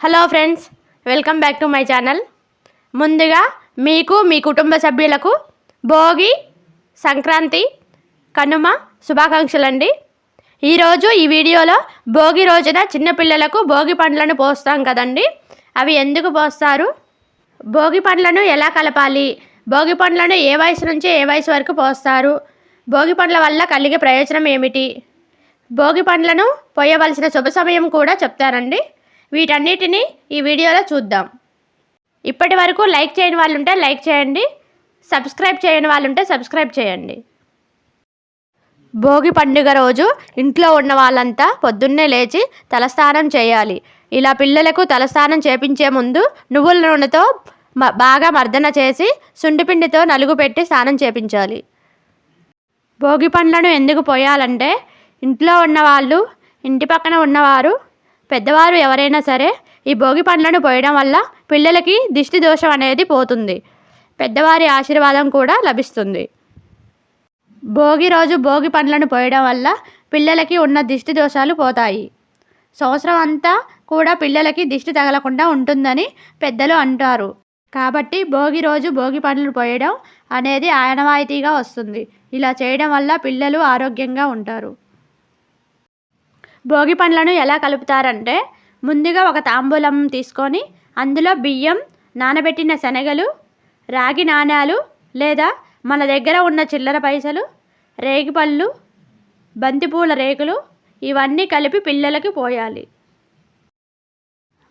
Hello friends welcome back to my channel. ముందుగా మీకు మీ కుటుంబ సభ్యులకు భోగి సంక్రాంతి కనుమ శుభాకాంక్షలు అండి ఈరోజు ఈ వీడియోలో భోగి రోజున చిన్నపిల్లలకు భోగి పండ్లను పోస్తాం కదండి. అవి ఎందుకు పోస్తారు? భోగి పండ్లను ఎలా కలపాలి? భోగి పండ్లను ఏ వయసు నుంచి ఏ వయసు వరకు పోస్తారు? భోగి పండ్ల వల్ల కలిగే ప్రయోజనం ఏమిటి? భోగి పండ్లను పోయవలసిన శుభ సమయం కూడా చెప్తారండి. వీటన్నిటిని ఈ వీడియోలో చూద్దాం. ఇప్పటి వరకు లైక్ చేయని వాళ్ళు ఉంటే లైక్ చేయండి. సబ్స్క్రైబ్ చేయని వాళ్ళు ఉంటే సబ్స్క్రైబ్ చేయండి. భోగి పండుగ రోజు ఇంట్లో ఉన్న వాళ్ళంతా పొద్దున్నే లేచి తలస్నానం చేయాలి. ఇలా పిల్లలకు తలస్నానం చేపించే ముందు నువ్వుల నూనెతో బాగా మర్దన చేసి సుండిపిండితో నలుగు పెట్టి స్నానం చేపించాలి. భోగి పండ్లను ఎందుకు పోయాలంటే ఇంట్లో ఉన్నవాళ్ళు ఇంటి పక్కన ఉన్నవారు పెద్దవారు ఎవరైనా సరే ఈ భోగి పండ్లను పోయడం వల్ల పిల్లలకి దిష్టి దోషం అనేది పోతుంది. పెద్దవారి ఆశీర్వాదం కూడా లభిస్తుంది. భోగి రోజు భోగి పండ్లను పోయడం వల్ల పిల్లలకి ఉన్న దిష్టి దోషాలు పోతాయి. సంవత్సరం అంతా కూడా పిల్లలకి దిష్టి తగలకుండా ఉంటుందని పెద్దలు అంటారు. కాబట్టి భోగి రోజు భోగి పండ్లు పోయడం అనేది ఆనవాయితీగా వస్తుంది. ఇలా చేయడం వల్ల పిల్లలు ఆరోగ్యంగా ఉంటారు. భోగి పండ్లను ఎలా కలుపుతారంటే ముందుగా ఒక తాంబూలం తీసుకొని అందులో బియ్యం నానబెట్టిన శనగలు రాగి నాణాలు లేదా మన దగ్గర ఉన్న చిల్లర పైసలు రేగిపళ్ళు బంతిపూల రేకులు ఇవన్నీ కలిపి పిల్లలకి పోయాలి.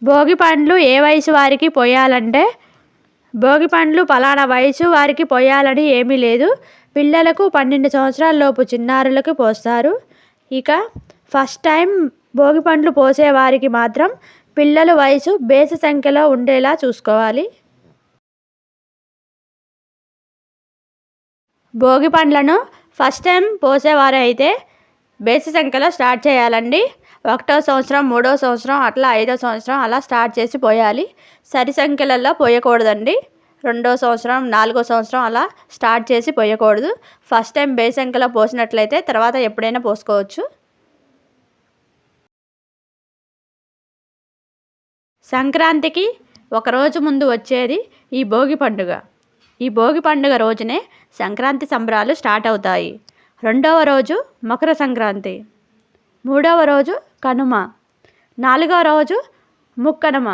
భోగి పండ్లు ఏ వయసు వారికి పోయాలంటే భోగి పండ్లు పలానా వయసు వారికి పోయాలని ఏమీ లేదు. పిల్లలకు పన్నెండు సంవత్సరాల లోపు చిన్నారులకు పోస్తారు. ఇక ఫస్ట్ టైం భోగి పండ్లు పోసేవారికి మాత్రం పిల్లల వయసు బేస సంఖ్యలో ఉండేలా చూసుకోవాలి. భోగి పండ్లను ఫస్ట్ టైం పోసేవారు అయితే బేసి సంఖ్యలో స్టార్ట్ చేయాలండి. ఒకటో సంవత్సరం మూడో సంవత్సరం అట్లా ఐదో సంవత్సరం అలా స్టార్ట్ చేసి పోయాలి. సరి సంఖ్యలలో పోయకూడదండి. రెండో సంవత్సరం నాలుగో సంవత్సరం అలా స్టార్ట్ చేసి పోయకూడదు. ఫస్ట్ టైం బేసి సంఖ్యలో పోసినట్లయితే తర్వాత ఎప్పుడైనా పోసుకోవచ్చు. సంక్రాంతికి ఒకరోజు ముందు వచ్చేది ఈ భోగి పండుగ. ఈ భోగి పండుగ రోజునే సంక్రాంతి సంబరాలు స్టార్ట్ అవుతాయి. రెండవ రోజు మకర సంక్రాంతి. మూడవ రోజు కనుమ. నాలుగవ రోజు ముక్కనుమ.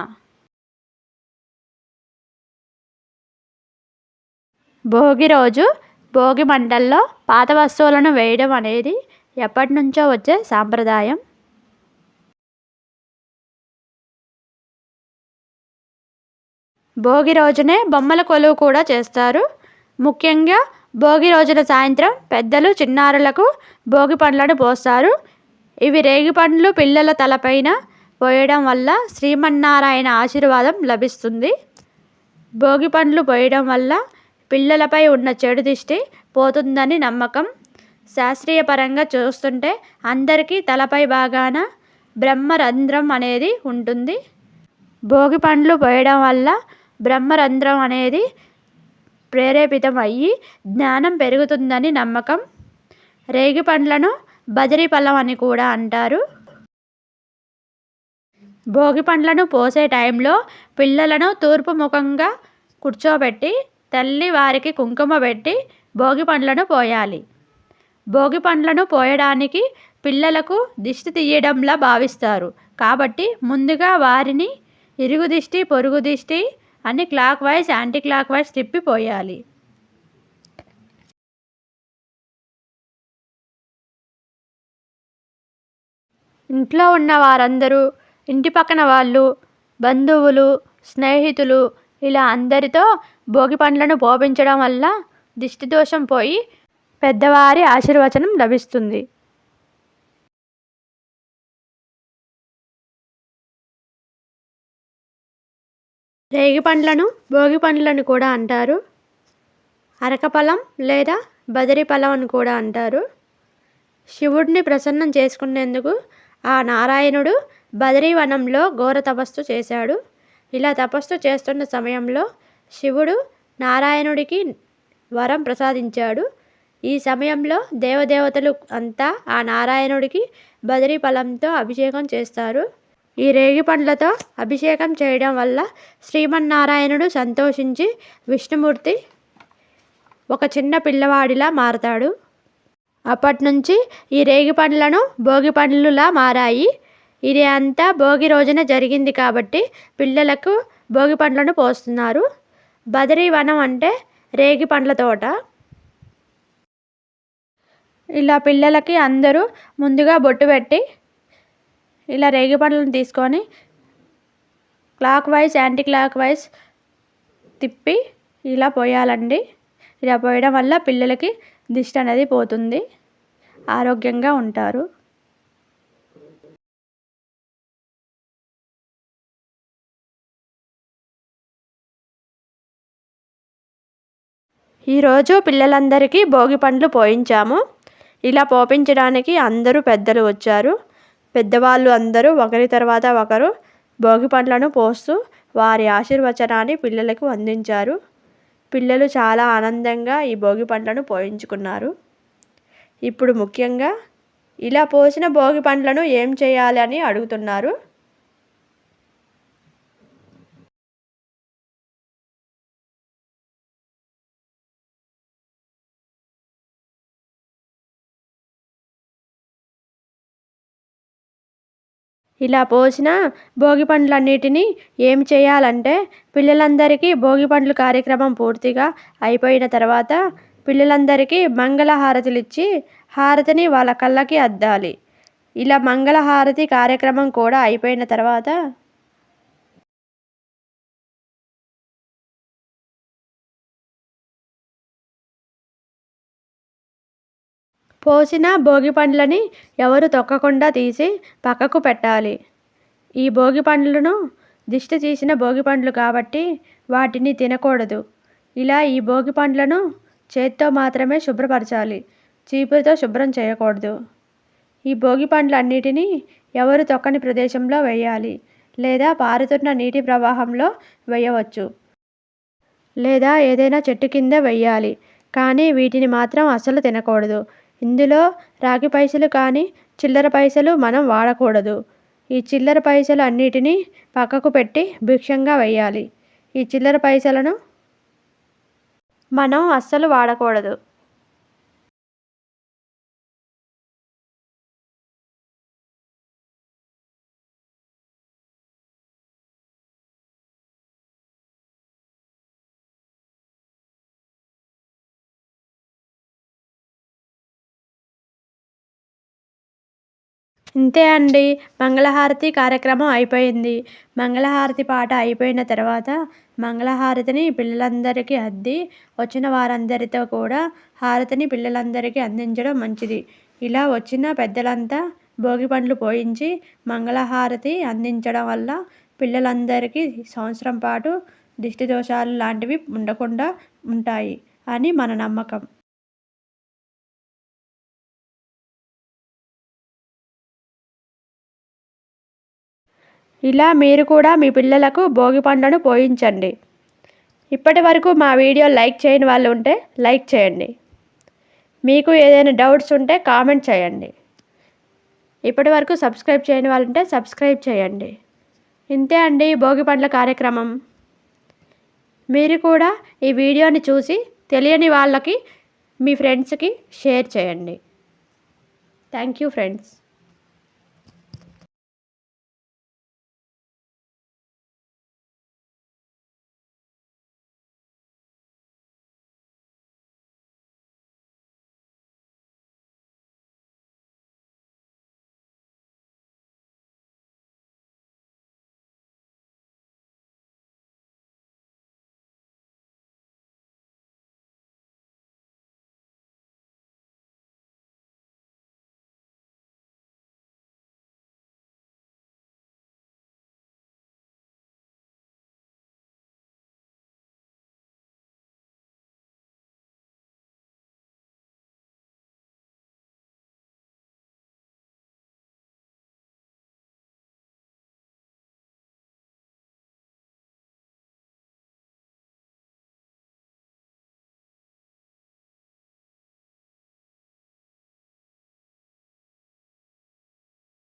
భోగి రోజు భోగి మండల్లో పాత వస్తువులను వేయడం అనేది ఎప్పటి నుంచో వచ్చే సాంప్రదాయం. భోగి రోజునే బొమ్మల కొలువు కూడా చేస్తారు. ముఖ్యంగా భోగి రోజున సాయంత్రం పెద్దలు చిన్నారులకు భోగి పండ్లను పోస్తారు. ఇవి రేగి పండ్లు పిల్లల తలపైన పోయడం వల్ల శ్రీమన్నారాయణ ఆశీర్వాదం లభిస్తుంది. భోగి పండ్లు పోయడం వల్ల పిల్లలపై ఉన్న చెడు దిష్టి పోతుందని నమ్మకం. శాస్త్రీయ పరంగా చూస్తుంటే అందరికీ తలపై భాగాన బ్రహ్మరంధ్రం అనేది ఉంటుంది. భోగి పండ్లు పోయడం వల్ల బ్రహ్మరంధ్రం అనేది ప్రేరేపితం అయ్యి జ్ఞానం పెరుగుతుందని నమ్మకం. రేగి పండ్లను బదిరి పళ్ళం అని కూడా అంటారు. భోగి పండ్లను పోసే టైంలో పిల్లలను తూర్పు ముఖంగా కూర్చోబెట్టి తల్లి వారికి కుంకుమ పెట్టి భోగి పండ్లను పోయాలి. భోగి పండ్లను పోయడానికి పిల్లలకు దిష్టి తీయడంలా భావిస్తారు. కాబట్టి ముందుగా వారిని ఇరుగు దిష్టి పొరుగు దిష్టి అన్ని clockwise anti clock wise తిప్పిపోయాలి. ఇంట్లో ఉన్న వారందరూ ఇంటి పక్కన వాళ్ళు బంధువులు స్నేహితులు ఇలా అందరితో భోగి పండ్లను పోపించడం వల్ల దిష్టి దోషం పోయి పెద్దవారి ఆశీర్వచనం లభిస్తుంది. రేగి పండ్లను భోగి పండ్లను కూడా అంటారు. అరకపలం లేదా బదిరి పలం అని కూడా అంటారు. శివుడిని ప్రసన్నం చేసుకునేందుకు ఆ నారాయణుడు బదరీవనంలో ఘోర తపస్సు చేశాడు. ఇలా తపస్సు చేస్తున్న సమయంలో శివుడు నారాయణుడికి వరం ప్రసాదించాడు. ఈ సమయంలో దేవదేవతలు అంతా ఆ నారాయణుడికి బదరీ ఫలంతో అభిషేకం చేస్తారు. ఈ రేగి పండ్లతో అభిషేకం చేయడం వల్ల శ్రీమన్నారాయణుడు సంతోషించి విష్ణుమూర్తి ఒక చిన్న పిల్లవాడిలా మారతాడు. అప్పటినుంచి ఈ రేగి పండ్లను భోగి పండ్లులా మారాయి. ఇది అంతా భోగి రోజున జరిగింది కాబట్టి పిల్లలకు భోగి పండ్లను పోస్తున్నారు. బదరీ వనం అంటే రేగి పండ్ల తోట. ఇలా పిల్లలకి అందరూ ముందుగా బొట్టు పెట్టి ఇలా రేగి పండ్లను తీసుకొని clockwise anti clock wise తిప్పి ఇలా పోయాలండి. ఇలా పోయడం వల్ల పిల్లలకి దిష్టి అనేది పోతుంది. ఆరోగ్యంగా ఉంటారు. ఈరోజు పిల్లలందరికీ భోగి పండ్లు పోయించాము. ఇలా పోపించడానికి అందరూ పెద్దలు వచ్చారు. పెద్దవాళ్ళు అందరూ ఒకరి తర్వాత ఒకరు భోగి పండ్లను పోస్తూ వారి ఆశీర్వచనాన్ని పిల్లలకు అందించారు. పిల్లలు చాలా ఆనందంగా ఈ భోగి పండ్లను పోయించుకున్నారు. ఇప్పుడు ముఖ్యంగా ఇలా పోసిన భోగి పండ్లను ఏం చేయాలి అని అడుగుతున్నారు. ఇలా పోసిన భోగి పండ్లన్నిటినీ ఏం చేయాలంటే పిల్లలందరికీ భోగి పండ్లు కార్యక్రమం పూర్తిగా అయిపోయిన తర్వాత పిల్లలందరికీ మంగళ హారతులు ఇచ్చి హారతిని వాళ్ళ కళ్ళకి అద్దాలి. ఇలా మంగళ హారతి కార్యక్రమం కూడా అయిపోయిన తర్వాత పోసిన భోగి పండ్లని ఎవరు తొక్కకుండా తీసి పక్కకు పెట్టాలి. ఈ భోగి పండ్లను దిష్టి తీసిన భోగి పండ్లు కాబట్టి వాటిని తినకూడదు. ఇలా ఈ భోగి పండ్లను చేత్తో మాత్రమే శుభ్రపరచాలి. చీపురుతో శుభ్రం చేయకూడదు. ఈ భోగి పండ్లన్నిటినీ ఎవరు తొక్కని ప్రదేశంలో వేయాలి లేదా పారుతున్న నీటి ప్రవాహంలో వేయవచ్చు లేదా ఏదైనా చెట్టు కింద వెయ్యాలి కానీ వీటిని మాత్రం అస్సలు తినకూడదు. ఇందులో రాగి పైసలు కానీ చిల్లర పైసలు మనం వాడకూడదు. ఈ చిల్లర పైసలు అన్నిటినీ పక్కకు పెట్టి భిక్షంగా వెయ్యాలి. ఈ చిల్లర పైసలను మనం అస్సలు వాడకూడదు. ఇంతే అండి. మంగళహారతి కార్యక్రమం అయిపోయింది. మంగళహారతి పాట అయిపోయిన తర్వాత మంగళహారతిని పిల్లలందరికీ అద్ది వచ్చిన వారందరితో కూడా హారతిని పిల్లలందరికీ అందించడం మంచిది. ఇలా వచ్చిన పెద్దలంతా భోగి పండ్లు పోయించి మంగళహారతి అందించడం వల్ల పిల్లలందరికీ సంవత్సరం పాటు దిష్టి దోషాలు లాంటివి ఉండకుండా ఉంటాయి అని మన నమ్మకం. ఇలా మీరు కూడా మీ పిల్లలకు భోగి పండ్లను పోయించండి. ఇప్పటి వరకు మా వీడియో లైక్ చేయని వాళ్ళు ఉంటే లైక్ చేయండి. మీకు ఏదైనా డౌట్స్ ఉంటే కామెంట్ చేయండి. ఇప్పటి వరకు సబ్స్క్రైబ్ చేయని వాళ్ళు ఉంటే సబ్స్క్రైబ్ చేయండి. ఇంతే అండి భోగి పండ్ల కార్యక్రమం. మీరు కూడా ఈ వీడియోని చూసి తెలియని వాళ్ళకి మీ ఫ్రెండ్స్కి షేర్ చేయండి. Thank you friends.